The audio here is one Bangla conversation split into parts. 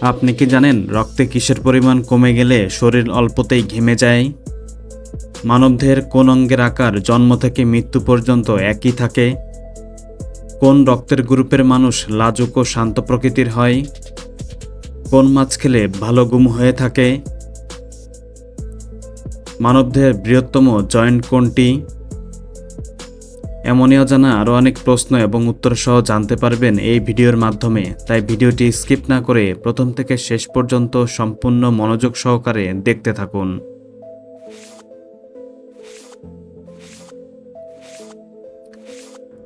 আপনি কি জানেন রক্তে কিসের পরিমাণ কমে গেলে শরীর অল্পতেই ঘেমে যায়? মানবদেহের কোন অঙ্গের আকার জন্ম থেকে মৃত্যু পর্যন্ত একই থাকে? কোন রক্তের গ্রুপের মানুষ লাজুক ও শান্ত প্রকৃতির হয়? কোন মাছ খেলে ভালো গুম হয়ে থাকে? মানবদেহের বৃহত্তম জয়েন্ট কোনটি? এমনই অজানা আরও অনেক প্রশ্ন এবং উত্তর সহ জানতে পারবেন এই ভিডিওর মাধ্যমে। তাই ভিডিওটি স্কিপ না করে প্রথম থেকে শেষ পর্যন্ত সম্পূর্ণ মনোযোগ সহকারে দেখতে থাকুন।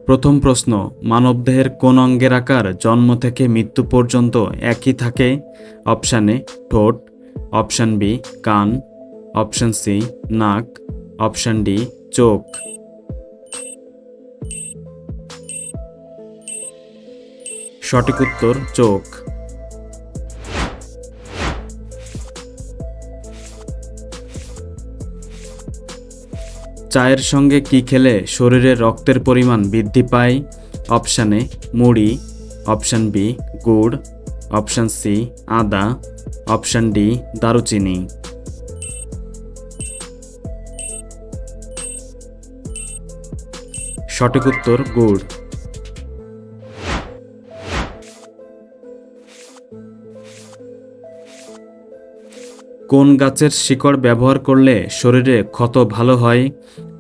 প্রথম প্রশ্ন মানবদেহের কোন অঙ্গের আকার জন্ম থেকে মৃত্যু পর্যন্ত একই থাকে? অপশান এ, ঠোঁট। অপশান বি, কান। অপশান সি, নাক। অপশান ডি, চোখ। সঠিক উত্তর চোখ। চায়ের সঙ্গে কি খেলে শরীরে রক্তের পরিমাণ বৃদ্ধি পায়? অপশান এ, মুড়ি। অপশান বি, গুড়। অপশান সি, আদা। অপশান ডি, দারুচিনি। সঠিক উত্তর, গুড়। কোন গাছের শিকড় ব্যবহার করলে শরীরে ক্ষত ভালো হয়?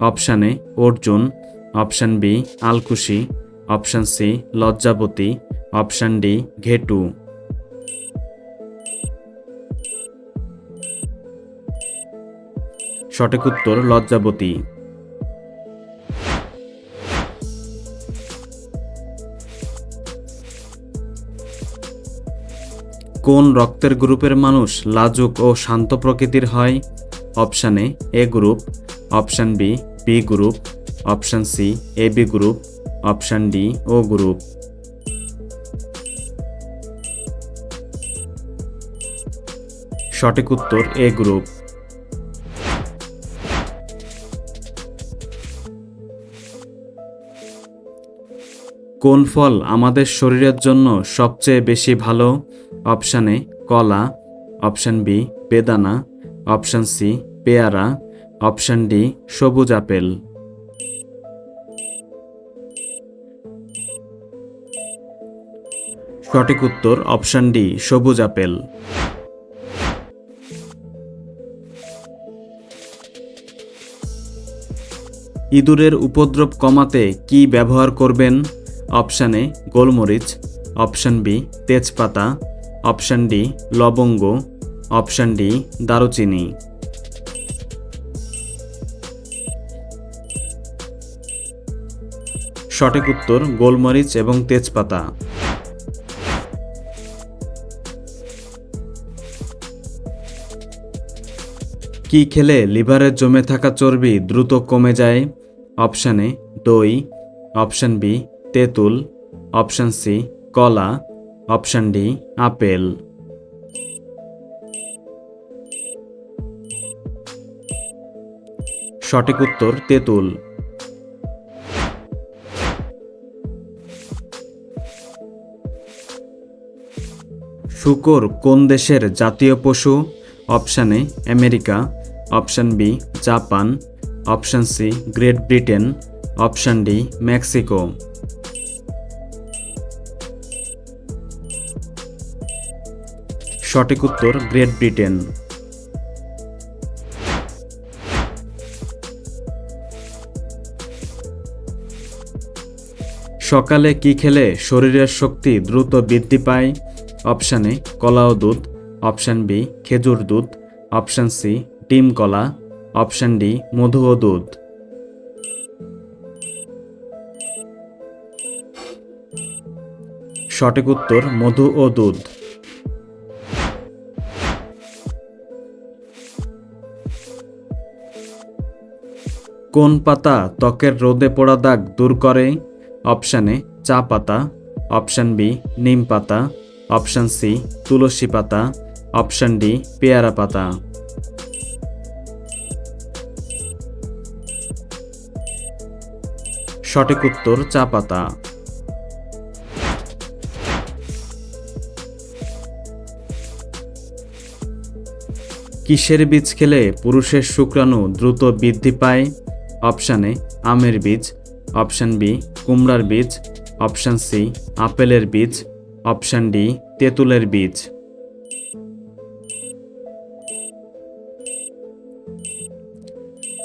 অপশান এ, অর্জুন। অপশান বি, আলকুশি। অপশান সি, লজ্জাবতী। অপশান ডি, ঘেটু। সঠিক উত্তর, লজ্জাবতী। কোন রক্তের গ্রুপের মানুষ লাজুক ও শান্ত প্রকৃতির হয়? Option A A group. Option B B group. Option C, A B group. Option D, O group. সঠিক উত্তর, এ গ্রুপ। কোন ফল আমাদের শরীরের জন্য সবচেয়ে বেশি ভালো? অপশান এ কলা, অপশান বি বেদানা, অপশান সি পেয়ারা, অপশান ডি সবুজ আপেল। সঠিক উত্তর অপশান ডি সবুজ আপেল। ইঁদুরের উপদ্রব কমাতে কি ব্যবহার করবেন? অপশান এ গোলমরিচ, অপশান বি তেজপাতা অপশান ডি, লবঙ্গ। অপশান ডি, দারুচিনি। সঠিক উত্তর, গোলমরিচ এবং তেজপাতা। কি খেলে লিভারে জমে থাকা চর্বি দ্রুত কমে যায়? অপশান দই। অপশান বি, তেঁতুল। অপশান সি, কলা। Option D, apple. সঠিক উত্তর, তেঁতুল। শুকর কোন দেশের জাতীয় পশু? Option A, America. Option B, Japan. Option C, great Britain. Option D, Mexico. সঠিক উত্তর, গ্রেট ব্রিটেন। সকালে কি খেলে শরীরের শক্তি দ্রুত বৃদ্ধি পায়? অপশান এ কলা ও দুধ। অপশান বি, খেজুর দুধ। অপশান সি, ডিম কলা। অপশান ডি মধু ও দুধ। সঠিক উত্তর, মধু ও দুধ। কোন পাতা ত্বকের রোদে পোড়া দাগ দূর করে? অপশান এ, চা পাতা। অপশান বি, নিম পাতা। অপশান সি, তুলসী পাতা। অপশান ডি, পেয়ারা পাতা। সঠিক উত্তর, চা পাতা। কিসের বীজ খেলে পুরুষের শুক্রাণু দ্রুত বৃদ্ধি পায়? অপশান এ আমের বীজ, অপশান বি কুমড়ার বীজ, অপশান সি আপেলের বীজ, অপশান ডি তেঁতুলের বীজ।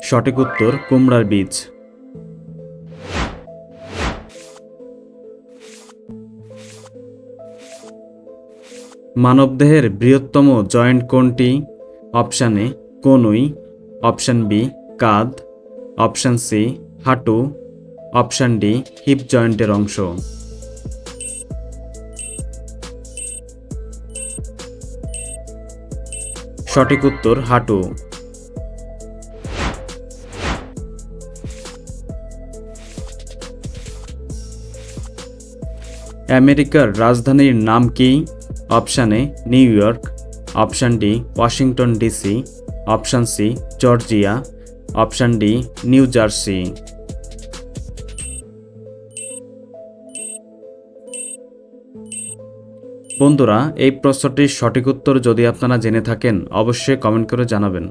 সঠিক উত্তর কুমড়ার বীজ। মানবদেহের বৃহত্তম জয়েন্ট কোনটি? অপশান এ কনুই, অপশান বি কাঁধ অপশান সি, হাঁটু। অপশান ডি হিপ জয়েন্টের অংশ। সঠিক উত্তর, হাঁটু। আমেরিকার রাজধানীর নাম কি? Option A, New York. Option D, Washington, DC. Option C, Georgia. Option D, New Jersey. বন্ধুরা, এই প্রশ্নটির সঠিক উত্তর যদি আপনারা জেনে থাকেন, অবশ্যই কমেন্ট করে জানাবেন।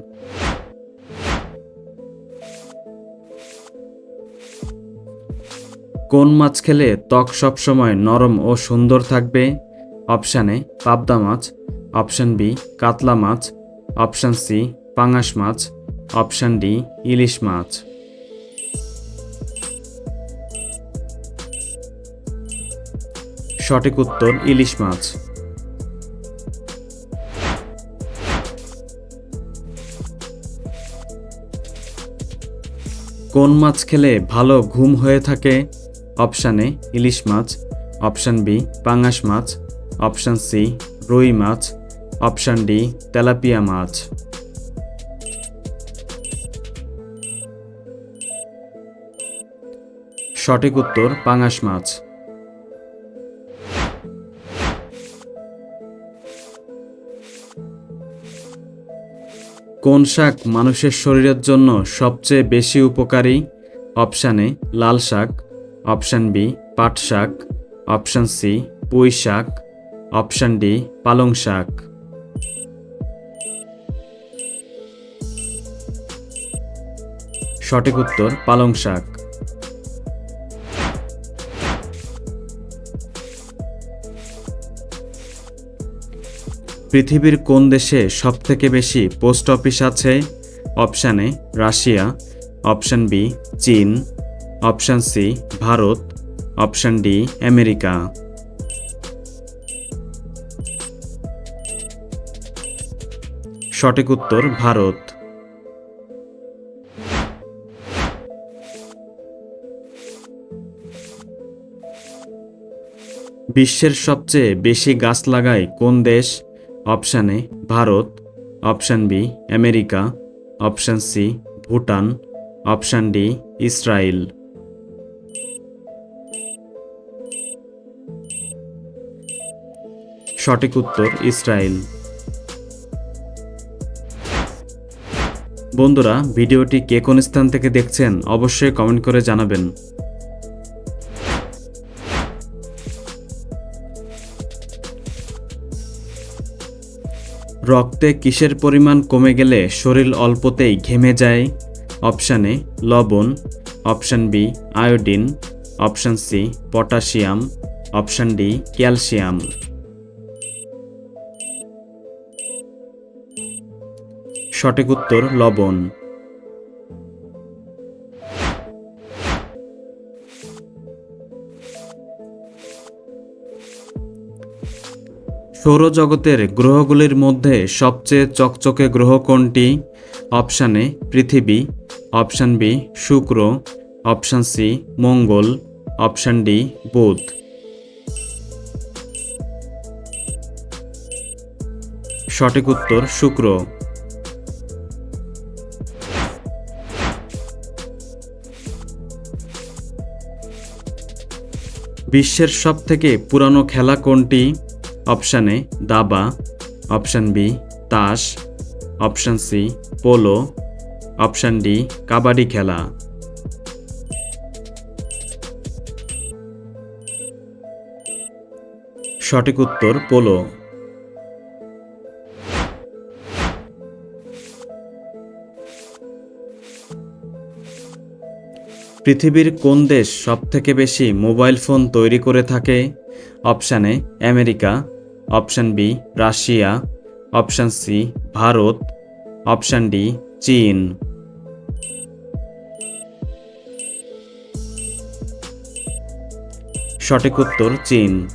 কোন মাছ খেলে ত্বক সবসময় নরম ও সুন্দর থাকবে? অপশানে পাবদা মাছ। অপশান বি, কাতলা মাছ। অপশান সি, পাঙাশ মাছ। অপশান ডি, ইলিশ মাছ। সঠিক উত্তর, ইলিশ মাছ। কোন মাছ খেলে ভালো ঘুম হয়ে থাকে? অপশান এ, ইলিশ মাছ। অপশান বি, পাঙাশ মাছ। অপশান সি, রুই মাছ। অপশান ডি, তেলাপিয়া মাছ। সঠিক উত্তর পাঙাশ মাছ। কোন শাক মানুষের শরীরের জন্য সবচেয়ে বেশি উপকারী? অপশানে লাল শাক। অপশান বি, পাট শাক। অপশান সি, পুঁই শাক। অপশান ডি, পালং শাক। সঠিক উত্তর পালং শাক। পৃথিবীর কোন দেশে সবথেকে বেশি পোস্ট অফিস আছে? Option A, Russia. Option B, চীন। Option C, Bharat. Option D, America. সঠিক উত্তর, ভারত। বিশ্বের সবচেয়ে বেশি গাছ লাগায় কোন দেশ? Option A Bharat, option B America, option C Bhutan, option D Israel সঠিক উত্তর ইসরায়েল বন্ধুরা, ভিডিওটি কে কোন স্থান থেকে দেখছেন অবশ্যই কমেন্ট করে জানাবেন। রক্তে কিসের পরিমাণ কমে গেলে শরীর অল্পতেই ঘেমে যায়? অপশান এ, লবণ। Option B, iodine. Option C, potassium. Option D, calcium. সঠিক উত্তর, লবণ। সৌরজগতের গ্রহগুলির মধ্যে সবচেয়ে চকচকে গ্রহ কোনটি? অপশান এ, পৃথিবী। অপশান বি, শুক্র। অপশান সি, মঙ্গল। অপশান ডি, বুধ। সঠিক উত্তর শুক্র। বিশ্বের সবথেকে পুরানো খেলা কোনটি? অপশান এ দাবা, অপশান বি তাস, option C polo, option D kabaddi খেলা। সঠিক উত্তর পোলো। পৃথিবীর কোন দেশ সবথেকে বেশি মোবাইল ফোন তৈরি করে থাকে? Option A America option B Russia. Option C Bharat. Option D চীন। সঠিক উত্তর চীন।